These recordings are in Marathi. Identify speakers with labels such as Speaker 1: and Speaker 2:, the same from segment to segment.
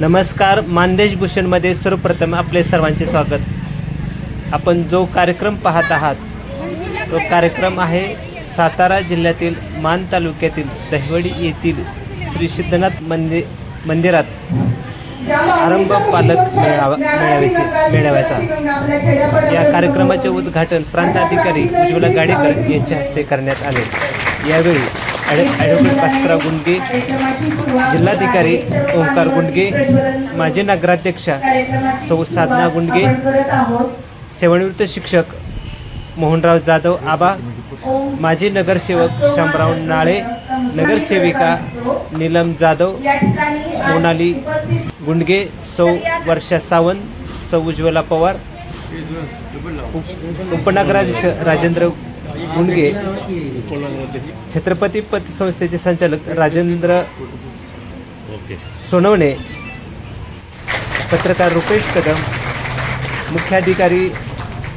Speaker 1: नमस्कार मानदेश भूषणमध्ये सर्वप्रथम आपले सर्वांचे स्वागत. आपण जो कार्यक्रम पाहत आहात तो कार्यक्रम आहे सातारा जिल्ह्यातील मान तालुक्यातील दहिवडी येथील श्री सिद्धनाथ मंदिर मंदिरात आरंभ पालक मेळावा मेळाव्याचे मेळाव्याचा. या कार्यक्रमाचे उद्घाटन प्रांताधिकारी उज्ज्वला गाडेकर यांच्या हस्ते करण्यात आले. यावेळी ॲडव्होकेट भास्करराव गुंडगे जिल्हाधिकारी ओंकार गुंडगे माजी नगराध्यक्षा सौ साधना गुंडगे सेवानिवृत्त शिक्षक मोहनराव जाधव आबा माजी नगरसेवक शामराव नाळे नगरसेविका नीलम जाधव मोनाली गुंडगे सौ वर्षा सावंत सौ उज्ज्वला पवार उप- उपनगराधीश राजेंद्र गुंडगे छत्रपती पतसंस्थेचे संचालक राजेंद्र सोनवणे पत्रकार रुपेश कदम मुख्याधिकारी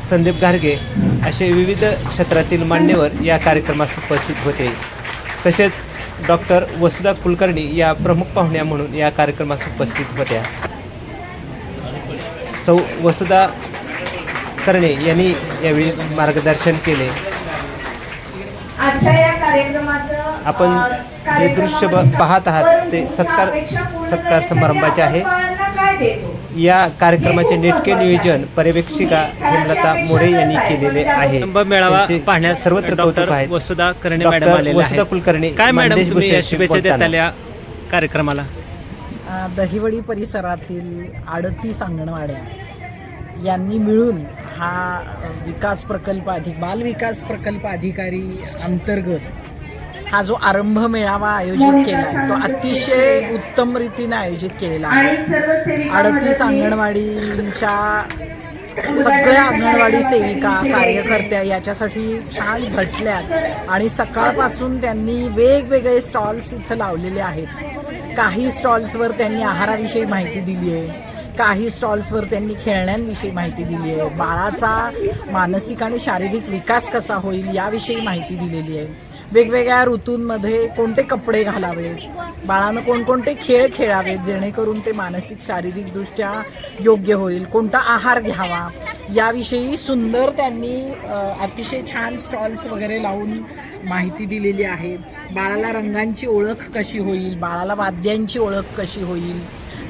Speaker 1: संदीप गारगे असे विविध क्षेत्रातील मान्यवर या कार्यक्रमास उपस्थित होते. तसेच डॉक्टर वसुधा कुलकर्णी या प्रमुख पाहुण्या म्हणून या कार्यक्रमास उपस्थित होत्या. सौ वसुधा करणे यांनी यावेळी मार्गदर्शन केले.
Speaker 2: आजच्या या कार्यक्रमाचं
Speaker 1: आपण जे दृश्य पाहत आहात ते सत्कार- सत्कार समारंभाचे आहे.
Speaker 2: देतो
Speaker 1: या कार्यक्रमाचे नेटके नियोजन पर्यवेक्षिका हेमलता मोरे यांनी केलेले आहे
Speaker 3: मेळावा पाहण्यास
Speaker 1: सर्वत्र कौतुक
Speaker 3: डॉक्टर
Speaker 1: आहे
Speaker 3: वसुधा करणे मॅडम आहेत.
Speaker 1: कुलकर्णी
Speaker 3: काय मॅडम तुम्ही शुभेच्छा
Speaker 1: बोलताना.
Speaker 3: देताल या कार्यक्रमाला
Speaker 4: दहिवडी परिसरातील अडतीस अंगणवाड्या यांनी मिळून हा विकास प्रकल्प अधिक बाल विकास प्रकल्प अधिकारी अंतर्गत हा जो आरंभ मेळावा आयोजित केला आहे तो अतिशय उत्तम रीतीने आयोजित केलेला आहे. अडतीस अंगणवाडींच्या सगळ्या अंगणवाडी सेविका कार्यकर्त्या याच्यासाठी छान झटल्यात आणि सकाळपासून त्यांनी वेगवेगळे स्टॉल्स इथं लावलेले आहेत. काही स्टॉल्सवर त्यांनी आहाराविषयी माहिती दिली आहे. काही स्टॉल्सवर त्यांनी खेळण्यांविषयी माहिती दिली आहे. बाळाचा मानसिक आणि शारीरिक विकास कसा होईल याविषयी माहिती दिलेली आहे. वेगवेगळ्या ऋतूंमध्ये कोणते कपडे घालावे? बाळानं कोणकोणते खेळ खेळावेत जेणेकरून ते मानसिक शारीरिकदृष्ट्या योग्य होईल? कोणता आहार घ्यावा? याविषयी सुंदर त्यांनी अतिशय छान स्टॉल्स वगैरे लावून माहिती दिलेली आहे. बाळाला रंगांची ओळख कशी होईल? बाळाला वाद्यांची ओळख कशी होईल?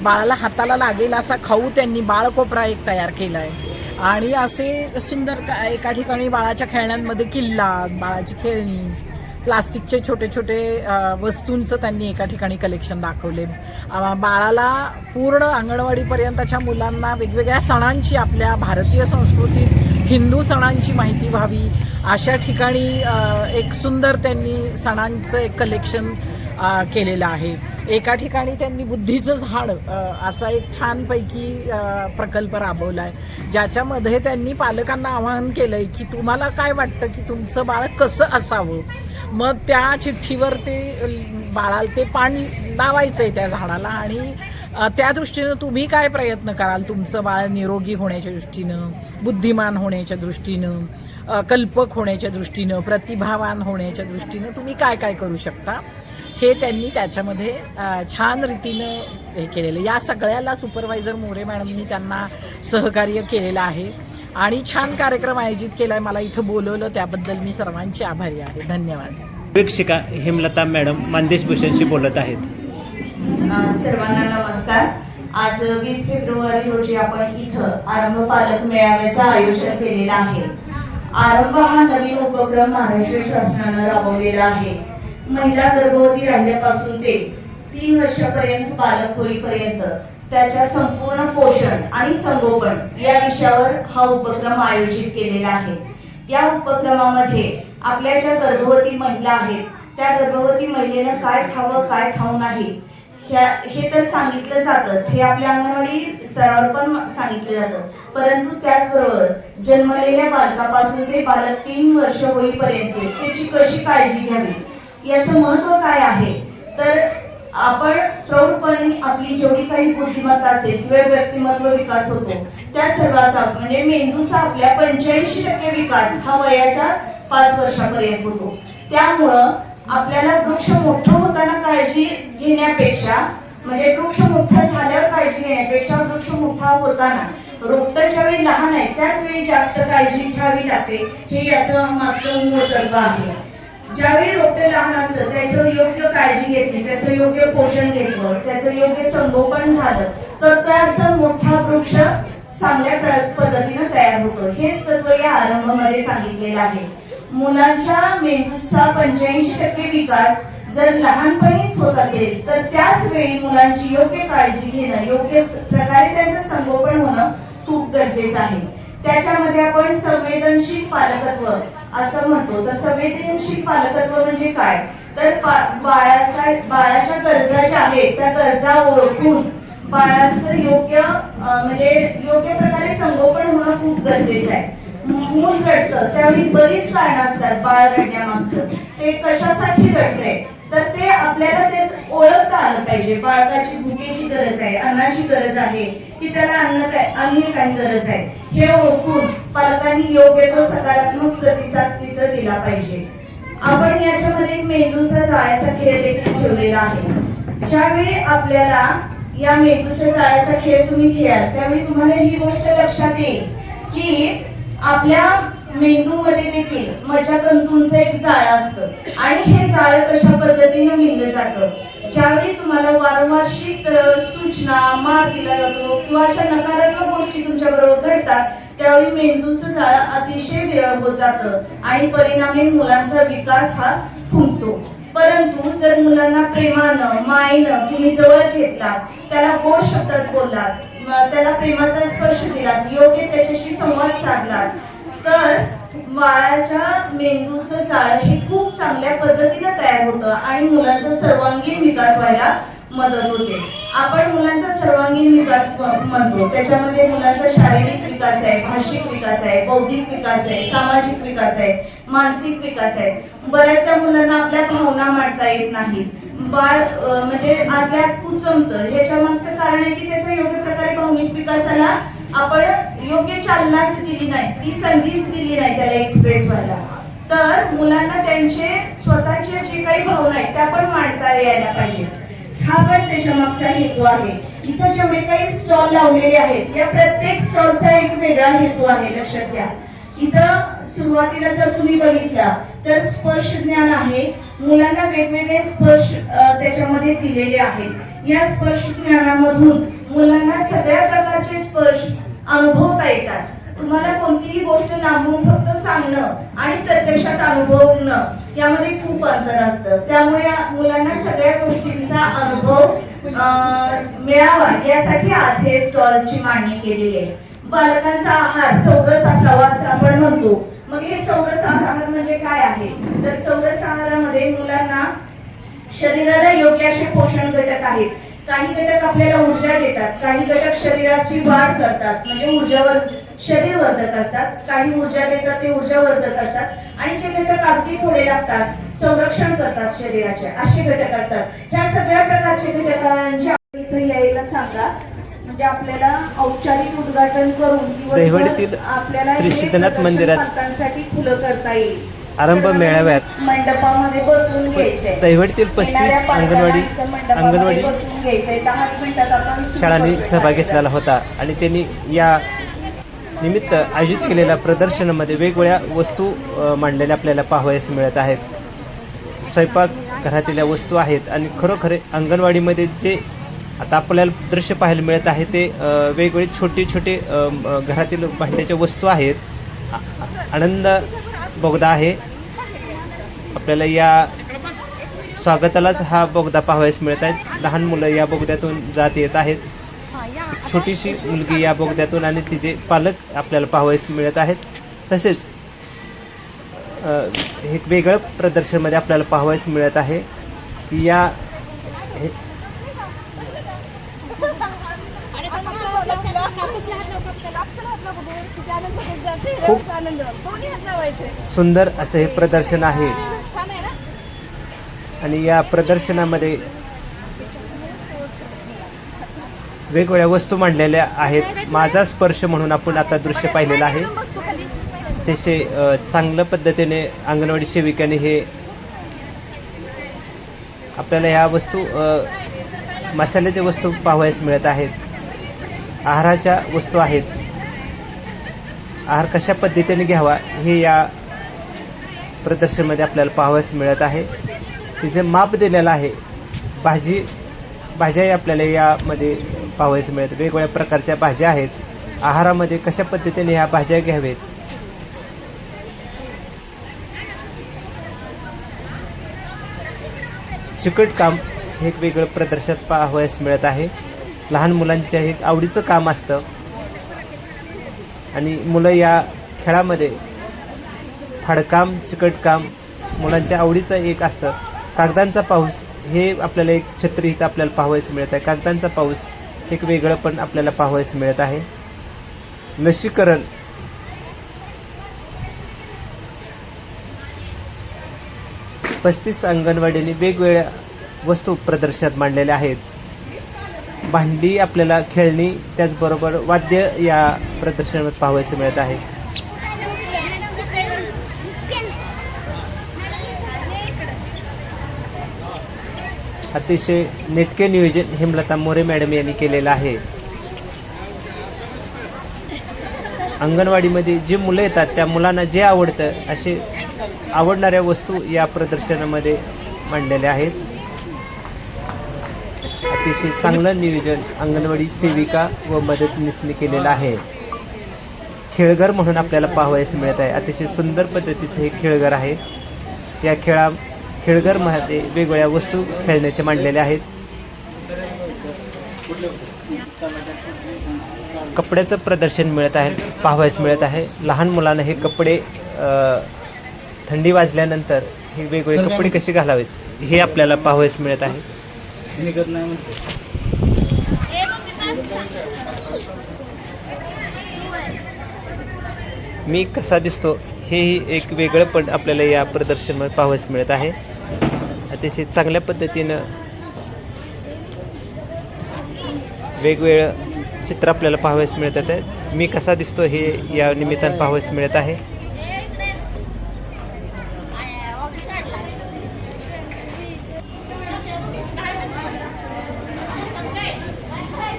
Speaker 4: बाळाला हाताला लागेल असा खाऊ त्यांनी बाळकोपरा एक तयार केला आहे आणि असे सुंदर एका ठिकाणी बाळाच्या खेळण्यांमध्ये किल्ला बाळाची खेळणी प्लास्टिकचे छोटे छोटे वस्तूंचं त्यांनी एका ठिकाणी कलेक्शन दाखवले. बाळाला पूर्ण अंगणवाडीपर्यंतच्या मुलांना वेगवेगळ्या सणांची आपल्या भारतीय संस्कृतीत हिंदू सणांची माहिती व्हावी. अशा ठिकाणी एक सुंदर त्यांनी सणांचं एक कलेक्शन केलेलं आहे. एका ठिकाणी त्यांनी बुद्धीचं झाड असा एक छानपैकी प्रकल्प राबवला आहे ज्याच्यामध्ये त्यांनी पालकांना आवाहन केलं आहे की तुम्हाला काय वाटतं की तुमचं बाळ कसं असावं? मग त्या चिठ्ठीवर ते बाळाला ते पान लावायचं आहे त्या झाडाला आणि त्या दृष्टीनं तुम्ही काय प्रयत्न कराल? तुमचं बाळ निरोगी होण्याच्या दृष्टीनं बुद्धिमान होण्याच्या दृष्टीनं कल्पक होण्याच्या दृष्टीनं प्रतिभावान होण्याच्या दृष्टीनं तुम्ही काय काय करू शकता? हे त्यांनी त्याच्यामध्ये छान रीतीनं हे केलेलं या सगळ्याला सुपरवायझर मोरे मॅडमनी त्यांना सहकार्य केलेलं आहे. आणि छान कार्यक्रम आयोजित केला आहे मला इथं बोलवलं त्याबद्दल मी सर्वांची आभारी आहे. धन्यवाद.
Speaker 1: पर्यवेक्षिका हेमलता मॅडम मानदेश भूषणशी बोलत आहेत.
Speaker 2: सर्वांना नमस्कार. आज वीस फेब्रुवारी रोजी आपण इथं आरंभ पालक मेळाव्याचं आयोजन केलेलं आहे. आरंभ हा नवीन उपक्रम महाराष्ट्र शासनानं राबवलेला आहे. महिला गर्भवती राहिल्यापासून ते तीन वर्षापर्यंत बालक होईपर्यंत त्याच्या संपूर्ण पोषण आणि संगोपन या विषयावर हा उपक्रम आयोजित केलेला आहे. या उपक्रमामध्ये आपल्या ज्या गर्भवती महिला आहेत त्या गर्भवती महिलेनं काय खावं काय खाऊ नाही ह्या हे तर सांगितलं जातच. हे आपल्या अंगणवाडी स्तरावर पण सांगितलं जातं. परंतु त्याचबरोबर जन्मलेल्या बालकापासून ते बालक तीन वर्ष होईपर्यंत त्याची कशी काळजी घ्यावी? याचं महत्त्व काय आहे? तर आपण प्रौढपणे आपली जेवढी काही बुद्धिमत्ता असेल किंवा व्यक्तिमत्व विकास होतो त्या सर्वाचा म्हणजे मेंदूचा आपल्या पंच्याऐंशी टक्के विकास हा वयाच्या पाच वर्षापर्यंत होतो. त्यामुळं आपल्याला वृक्ष मोठं होताना काळजी घेण्यापेक्षा म्हणजे वृक्ष मोठा झाल्यावर काळजी घेण्यापेक्षा वृक्ष मोठा होताना रोपटं ज्यावेळी लहान आहे त्याच वेळी जास्त काळजी घ्यावी लागते हे याचं मागचं मूळ तत्व आहे. ज्यावेळी रोपटे लहान असतं त्याचं योग्य काळजी घेतली त्याचं योग्य पोषण घेतलं त्याचं योग्य संगोपन झालं तर त्याचा मोठा वृक्ष चांगल्या पद्धतीनं तयार होतो. हेच तत्व या आरंभामध्ये सांगितलेलं आहे. मुलांच्या मेंदूचा पंच्याऐंशी टक्के विकास जर लहानपणीच होत असेल तर त्याच वेळी मुलांची योग्य काळजी घेणं योग्य प्रकारे त्यांचं संगोपन होणं खूप गरजेचं आहे. त्याच्यामध्ये आपण संवेदनशील पालकत्व असं म्हणतो. तर संवेदनशील पालकत्व म्हणजे काय? तर बाळाच्या बाळाच्या गरजा ज्या आहेत त्या गरजा ओळखून बाळाचं योग्य म्हणजे योग्य प्रकारे संगोपन होणं खूप गरजेचं आहे. मूल रडतं त्यावेळी बरीच कारणं असतात बाळ रडण्यामागचं. ते कशासाठी रडतंय? तर ते आपल्याला तेच ओळखता आलं पाहिजे. बाळकाची भूकेची गरज आहे अन्नाची गरज आहे की त्याला अन्न काय अन्य काही गरज आहे हे ओळखून पालकांनी योग्य तो सकारात्मक प्रतिसाद तिथं दिला पाहिजे. आपण याच्यामध्ये एक मेंदूचा जाळ्याचा खेळ देखील ठेवलेला आहे. ज्यावेळी आपल्याला या मेंदूच्या जाळ्याचा खेळ तुम्ही खेळाल त्यावेळी तुम्हाला ही गोष्ट लक्षात येईल की आपल्या मेंदूमध्ये देखील मज्जातंतूंचं एक जाळं असतं. आणि हे जाळं कशा पद्धतीने विणलं जातं? ज्यावेळी तुम्हाला वारंवार शिस्त सूचना मार दिला जातो किंवा अशा नकारात्मक गोष्टी तुमच्या बरोबर घडतात त्यावेळी मेंदूचं जाळं अतिशय विरळ होत जातं आणि परिणामी मुलांचा विकास हा खुंटतो परंतु जर मुलांना प्रेमानं मायेनं तुम्ही जवळ घेतला त्याला गोड शब्दात बोललात त्याला प्रेमाचा स्पर्श दिलात योग्य त्याच्याशी संवाद साधलात तर बाळाच्या मेंदूचं चाळ हे खूप चांगल्या पद्धतीने तयार होतं आणि मुलांचा सर्वांगीण विकास व्हायला मदत होते. आपण मुलांचा सर्वांगीण विकास म्हणतो. त्याच्यामध्ये मुलांचा शारीरिक विकास आहे भाषिक विकास आहे बौद्धिक विकास आहे सामाजिक विकास आहे मानसिक विकास आहे. बऱ्याचदा मुलांना आपल्या भावना मांडता येत नाहीत. बाळ म्हणजे आतल्यात कुचमतं. ह्याच्या मागचं कारण आहे की त्याचा योग्य प्रकारे भावनिक विकासाला आपण योग्य चालनाच दिली नाही ती संधीच दिली नाही त्याला एक्सप्रेस व्हायला. तर मुलांना त्यांचे स्वतःचे जे काही भावना आहेत त्या पण मांडता यायला पाहिजे. हा पण त्याच्या मागचा हेतू आहे. इथं जेवढे काही स्टॉल लावलेले आहेत या प्रत्येक स्टॉलचा एक वेगळा हेतू आहे लक्षात घ्या. इथं सुरुवातीला जर तुम्ही बघितला तर स्पर्श ज्ञान आहे. मुलांना वेगवेगळे स्पर्श त्याच्यामध्ये दिलेले आहेत या स्पर्श ज्ञानामधून मुलांना सगळ्या प्रकारचे स्पर्श अनुभवता येतात. तुम्हाला कोणतीही गोष्ट लांबून फक्त सांगणं आणि प्रत्यक्षात अनुभवणं यामध्ये खूप अंतर असतं. त्यामुळे मुलांना सगळ्या गोष्टींचा अनुभव मिळावा यासाठी आज हे स्टॉलची मांडणी केलेली आहे. बालकांचा आहार चौरस असावा असं आपण म्हणतो मग हे चौरस आहार म्हणजे काय आहे? तर चौरस आहारामध्ये मुलांना शरीराला योग्य असे पोषण घटक आहेत. काही घटक आपल्याला ऊर्जा देतात काही घटक शरीराची वाढ करतात म्हणजे ऊर्जावर शरीर वर्धक असतात. काही ऊर्जा देतात ते ऊर्जा वर्धक असतात. आणि जे घटक अगदी थोडे लागतात संरक्षण करतात शरीराचे असे घटक असतात. ह्या सगळ्या प्रकारचे घटकांची आपण इथं यायला सांगा. म्हणजे आपल्याला औपचारिक उद्घाटन करून आपल्याला
Speaker 1: मंदिरात
Speaker 2: खुलं करता येईल.
Speaker 1: आरंभ मेळाव्यात
Speaker 2: मंडपामध्ये बसून घ्यायचंय.
Speaker 1: दैवडीतील पस्तीस अंगणवाडी अंगणवाडी शाळांनी सहभाग. घेतलेला होता आणि त्यांनी या निमित्त आयोजित केलेल्या प्रदर्शनामध्ये वेगवेगळ्या वस्तू मांडलेल्या आपल्याला पाहावयास मिळत आहेत. स्वयंपाक घरातील वस्तू आहेत आणि खरोखर अंगणवाडीमध्ये जे आता आपल्याला दृश्य पाहायला मिळत आहे ते वेगवेगळे छोटे छोटे घरातील भांड्याच्या वस्तू आहेत. आनंद बोगदा आहे. आपल्याला या स्वागतालाच हा बोगदा पाहावयास मिळत आहे लहान मुलं या बोगद्यातून जात येत आहेत. छोटीशी मुलगी या बोगद्यातून आणि तिचे पालक आपल्याला पाहावयास मिळत आहेत. तसेच हे एक वेगळं प्रदर्शनमध्ये आपल्याला पाहावयास मिळत आहे. की या हे
Speaker 5: खूप
Speaker 1: सुंदर असं हे प्रदर्शन आहे. आणि या प्रदर्शनामध्ये वेगवेगळ्या वस्तू मांडलेल्या आहेत. माझा स्पर्श म्हणून आपण आता दृश्य पाहिलेलं आहे.
Speaker 5: तसे
Speaker 1: अतिशय चांगल्या पद्धतीने अंगणवाडी सेविकाने हे आपल्याला ह्या वस्तू मसाल्याच्या वस्तू पाहावयास मिळत आहेत. आहाराच्या वस्तू आहेत. आहार कशा पद्धतीने घ्यावा हे या प्रदर्शनमध्ये आपल्याला पाहावयास मिळत आहे. तिचे माप दिलेलं आहे भाजी भाज्याही आपल्याला यामध्ये पाहावयास मिळत वेगवेगळ्या प्रकारच्या भाज्या आहेत. आहारामध्ये कशा पद्धतीने ह्या भाज्या घ्यावेत? चिकट काम हे एक वेगळं प्रदर्शन पाहावयास मिळत आहे. लहान मुलांच्या हे एक आवडीचं काम असतं. आणि मुलं या खेळामध्ये फाडकाम चिकटकाम मुलांच्या आवडीचं एक असतं. कागदांचा पाऊस हे आपल्याला एक छत्री इथं आपल्याला पाहावयास मिळत आहे. कागदांचा पाऊस एक वेगळं पण आपल्याला पाहावयास मिळत आहे. लसीकरण. पस्तीस अंगणवाडीने वेगवेगळ्या वस्तू प्रदर्शनात मांडलेल्या आहेत. भांडी आपल्याला खेळणी त्याचबरोबर वाद्य या प्रदर्शनात पाहावयास मिळत आहे. अतिशय नेटके नियोजन हेमलता मोरे मॅडम यांनी केलेलं आहे. अंगणवाडीमध्ये जी मुलं येतात त्या मुलांना जे आवडतं असे आवडणाऱ्या वस्तू या प्रदर्शनामध्ये मांडलेल्या आहेत. अतिशय चांगलं नियोजन अंगणवाडी सेविका व मदतनीसने केलेलं आहे. खेळघर म्हणून आपल्याला पाहावयास मिळत आहे. अतिशय सुंदर पद्धतीचं हे खेळघर आहे. या खेळा खेळघरमध्ये वेगवेगळ्या वस्तू खेळण्याचे मांडलेल्या आहेत. कपड्याचं प्रदर्शन मिळत आहे पाहावयास मिळत आहे. लहान मुलांना हे कपडे थंडी वाजल्यानंतर हे वेगवेगळे कपडे कसे घालावेत हे आपल्याला पाहावयास मिळत आहे. मी कसा दिसतो हेही एक वेगळं पण आपल्याला या प्रदर्शनामध्ये पाहावयास मिळत आहे. अतिशय चांगल्या पद्धतीनं वेगवेगळं चित्र आपल्याला पाहावयास मिळत आहे. मी कसा दिसतो हे या निमित्तानं पाहावयास मिळत आहे.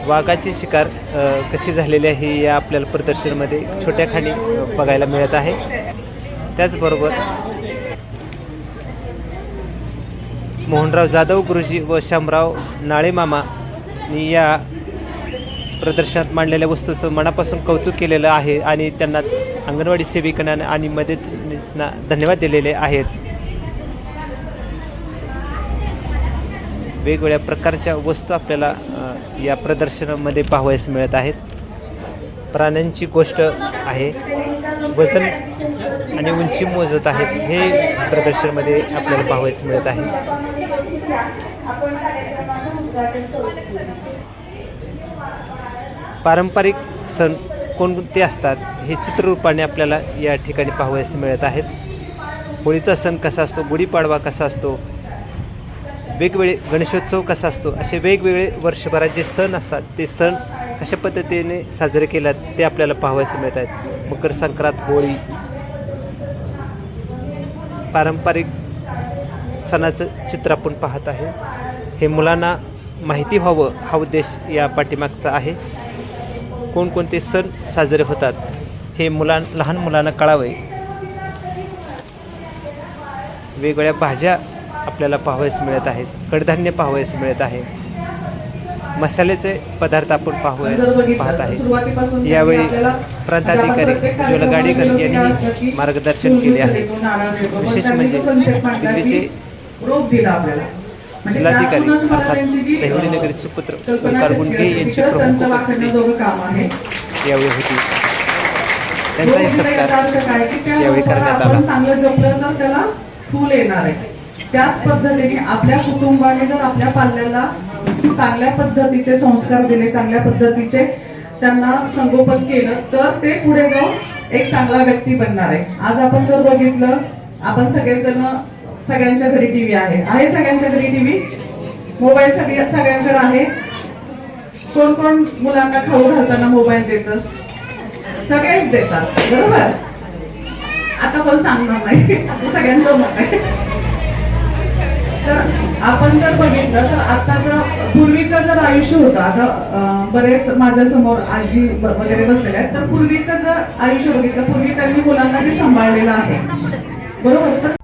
Speaker 1: वाघाची शिकार कशी झालेली आहे हे या आपल्याला प्रदर्शनामध्ये छोट्या खाणी बघायला मिळत आहे. त्याचबरोबर मोहनराव जाधव गुरुजी व शामराव नाळेमामा या प्रदर्शनात मांडलेल्या वस्तूचं मनापासून कौतुक केलेलं आहे आणि त्यांना अंगणवाडी सेविकांना आणि मदतनीसना धन्यवाद दिलेले आहेत. वेगवेगळ्या प्रकारच्या वस्तू आपल्याला या प्रदर्शनामध्ये पाहावयास मिळत आहेत. प्राण्यांची गोष्ट आहे. वजन आणि उंची मोजत आहेत हे प्रदर्शनामध्ये आपल्याला पाहावयास मिळत आहे. पारंपरिक सण कोणते असतात हे चित्ररूपाने आपल्याला या ठिकाणी पाहावयास मिळत आहेत. होळीचा सण कसा असतो? गुढीपाडवा कसा असतो? वेगवेगळे गणेशोत्सव कसा असतो असे वेगवेगळे वर्षभरात जे सण असतात ते सण कशा पद्धतीने साजरे केल्यात ते आपल्याला पाहावयास मिळत आहेत. मकर संक्रांत होळी पारंपरिक सणाचं चित्र आपण पाहत आहे. हे मुलांना माहिती व्हावं हा उद्देश या पाठीमागचा आहे. कोणकोणते सण साजरे होतात हे मुलां लहान मुलांना कळावे. वेगवेगळ्या भाज्या आपल्याला पाहावयास मिळत आहेत. कडधान्य पाहावयास मिळत आहे. मसाल्याचे पदार्थ आपण पाहूया पाहत आहे यावेळी प्रांताधिकारी उज्ज्वला गाडेकर यांनी मार्गदर्शन केले आहे. विशेष म्हणजे दिल्लीचे जिल्हाधिकारी अर्थात
Speaker 6: त्यांची जी,
Speaker 1: दहिवली ओंकार
Speaker 6: गुंडे
Speaker 1: यांची प्रमुख उपस्थिती यावेळी होती. त्यांचाही सत्कार यावेळी करण्यात आला.
Speaker 6: त्याच पद्धतीने आपल्या कुटुंबाने जर आपल्या पाल्याला चांगल्या पद्धतीचे संस्कार दिले चांगल्या पद्धतीचे त्यांना संगोपन केलं तर ते पुढे जाऊन एक चांगला व्यक्ती बनणार आहे. आज आपण जर बघितलं आपण सगळेजण सगळ्यांच्या घरी टीव्ही आहे. आहे सगळ्यांच्या घरी टीव्ही? मोबाईल सगळी सगळ्यांकडे आहे? कोण कोण मुलांना खाऊ घालताना मोबाईल देत? सगळेच देतात बरोबर? आता कोण सांगणार नाही. सगळ्यांचं मत आहे. तर आपण जर बघितलं तर आताचं पूर्वीचं जर आयुष्य होतं आता बरेच माझ्यासमोर आजी वगैरे बसलेले आहेत तर पूर्वीचं जर आयुष्य बघितलं पूर्वी त्यांनी मुलांना जे सांभाळलेलं आहे. बरोबर? तर